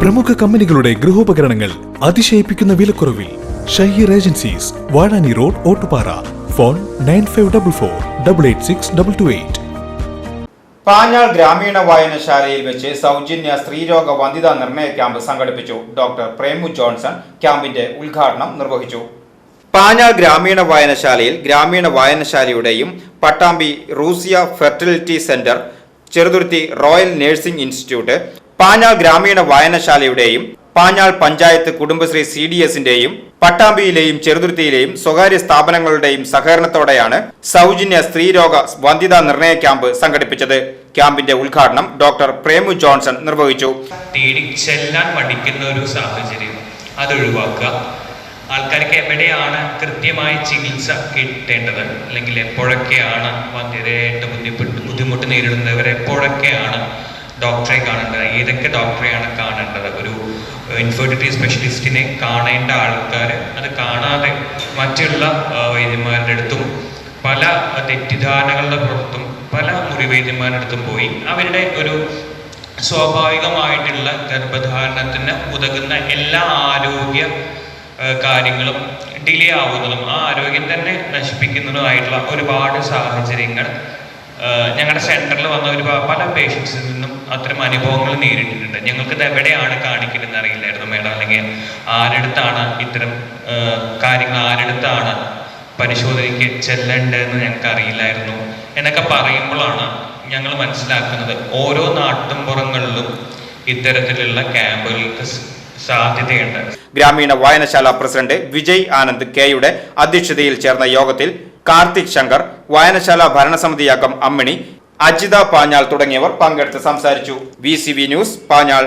പ്രമുഖ കമ്പനികളുടെ ഗൃഹോപകരണങ്ങൾ അതിശയിപ്പിക്കുന്ന വിലക്കുറവിൽ Shaheer agencies Vazhani road Ottupara. Phone nine five double four double eight six double two eight. Panjal ഗ്രാമീണ വായനശാലയിൽ വെച്ച് സൗജന്യ സ്ത്രീരോഗ വന്ധിതാ നിർണയ ക്യാമ്പ് സംഘടിപ്പിച്ചു ഡോക്ടർ പ്രേമു ജോൺസൺ ക്യാമ്പിന്റെ ഉദ്ഘാടനം നിർവഹിച്ചു. പാഞ്ഞാൾ ഗ്രാമീണ വായനശാലയിൽ ഗ്രാമീണ വായനശാലയുടെയും Pattambi റൂസിയ fertility centre Cheruthuruthy royal nursing institute Panjal ഗ്രാമീണ വായനശാലയുടെയും പാഞ്ഞാൾ പഞ്ചായത്ത് കുടുംബശ്രീ സി ഡി എസിന്റെയും പട്ടാമ്പിയിലെയും ചെറുതുരുത്തിയിലെയും സ്വകാര്യ സ്ഥാപനങ്ങളുടെയും സഹകരണത്തോടെയാണ് സൗജന്യ സ്ത്രീരോഗ വന്ധ്യതാ നിർണയ ക്യാമ്പ് സംഘടിപ്പിച്ചത്. ക്യാമ്പിന്റെ ഉദ്ഘാടനം ഡോക്ടർ പ്രേമു ജോൺസൺ നിർവഹിച്ചു. ചെല്ലാൻ ഒരു സാഹചര്യം അത് ഒഴിവാക്കുക. ആൾക്കാർക്ക് എവിടെയാണ് കൃത്യമായ ചികിത്സ കിട്ടേണ്ടത്? അല്ലെങ്കിൽ എപ്പോഴൊക്കെയാണ് വന്ധ്യതയായിട്ട് ബുദ്ധിമുട്ട് ബുദ്ധിമുട്ട് നേരിടുന്നവർ എപ്പോഴൊക്കെയാണ് ഡോക്ടറെ കാണേണ്ടത് ഏതൊക്കെ ഡോക്ടറെയാണ് കാണേണ്ടത്? ഒരു ഇൻഫെർട്ടിലിറ്റി സ്പെഷ്യലിസ്റ്റിനെ കാണേണ്ട ആൾക്കാർ അത് കാണാതെ മറ്റുള്ള വൈദ്യന്മാരുടെ അടുത്തും പല തെറ്റിദ്ധാരണകളുടെ പുറത്തും പല മുറിവൈദ്യന്മാരുടെ അടുത്തും പോയി അവരുടെ ഒരു സ്വാഭാവികമായിട്ടുള്ള ഗർഭധാരണത്തിന് ഉതകുന്ന എല്ലാ ആരോഗ്യ കാര്യങ്ങളും ഡിലേ ആവുന്നതും ആ ആരോഗ്യം തന്നെ നശിപ്പിക്കുന്നതുമായിട്ടുള്ള ഒരുപാട് സാഹചര്യങ്ങൾ ഞങ്ങളുടെ സെന്ററിൽ വന്ന ഒരു പല പേഷ്യൻസിൽ നിന്നും അത്തരം അനുഭവങ്ങൾ നേരിട്ടിട്ടുണ്ട്. ഞങ്ങൾക്ക് ഇത് എവിടെയാണ് കാണിക്കുന്നതെന്ന് അറിയില്ലായിരുന്നു മേഡം. അല്ലെങ്കിൽ ആരെടുത്താണ് ഇത്തരം കാര്യങ്ങൾ ആരെടുത്താണ് പരിശോധനയ്ക്ക് ചെല്ലേണ്ടതെന്ന് ഞങ്ങൾക്ക് അറിയില്ലായിരുന്നു എന്നൊക്കെ പറയുമ്പോഴാണ് ഞങ്ങൾ മനസ്സിലാക്കുന്നത് ഓരോ നാട്ടുംപുറങ്ങളിലും ഇത്തരത്തിലുള്ള ക്യാമ്പുകൾക്ക് സാധ്യതയുണ്ട്. ഗ്രാമീണ വായനശാല പ്രസിഡന്റ് വിജയ് ആനന്ദ് കെയുടെ അധ്യക്ഷതയിൽ ചേർന്ന യോഗത്തിൽ കാർത്തിക് ശങ്കർ വായനശാല ഭരണസമിതി അംഗം അമ്മിണി അജിത പാഞ്ഞാൾ തുടങ്ങിയവർ പങ്കെടുത്ത് സംസാരിച്ചു. V news Panjal